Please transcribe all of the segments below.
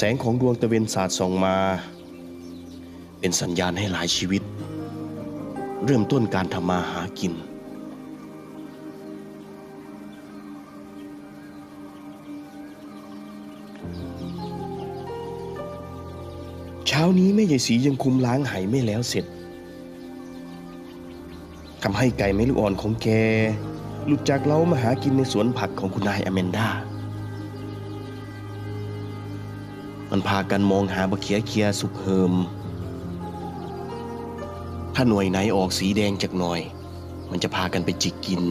แสงของดวงตะเวนสาดส่องมา เป็นสัญญาณให้หลายชีวิต เริ่มต้นการทำมาหากิน เช้านี้แม่ใหญ่สียังคุมล้างไหไม่แล้วเสร็จทำให้ไก่แม่ลูกอ่อนของแกหลุดจากเล้ามาหากินในสวนผักของคุณนายอแมนดา มันพากันมองหาบะเขียเคียสุกเฮิม ถ้าหน่วยไหนออกสีแดงจากหน่อย มันจะพากันไปจิกกิน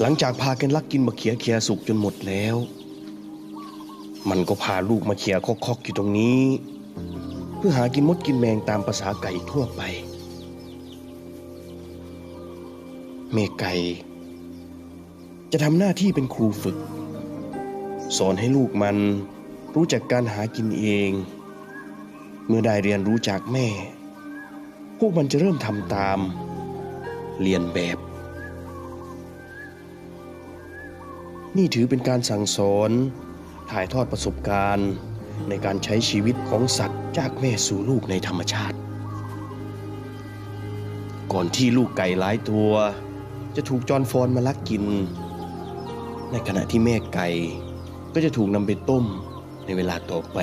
หลังจากพากันลักกินบะเขียเคียสุกจนหมดแล้ว มันก็พาลูกมาเขียคอกๆอยู่ตรงนี้ เพื่อหากินมดกินแมงตามภาษาไก่ทั่วไป เมไก่ จะทำหน้าที่เป็นครูฝึก สอนให้ลูกมันรู้จักการหากินเอง เมื่อได้เรียนรู้จากแม่ พวกมันจะเริ่มทำตาม เรียนแบบ นี่ถือเป็นการสั่งสอนถ่ายทอดประสบการณ์ในการใช้ชีวิตของสัตว์จากแม่สู่ลูกในธรรมชาติ ก่อนที่ลูกไก่หลายตัว จะถูกจอนฟอนมาลักกิน ในขณะที่แม่ไก่ก็จะถูกนำไปต้มในเวลาต่อไป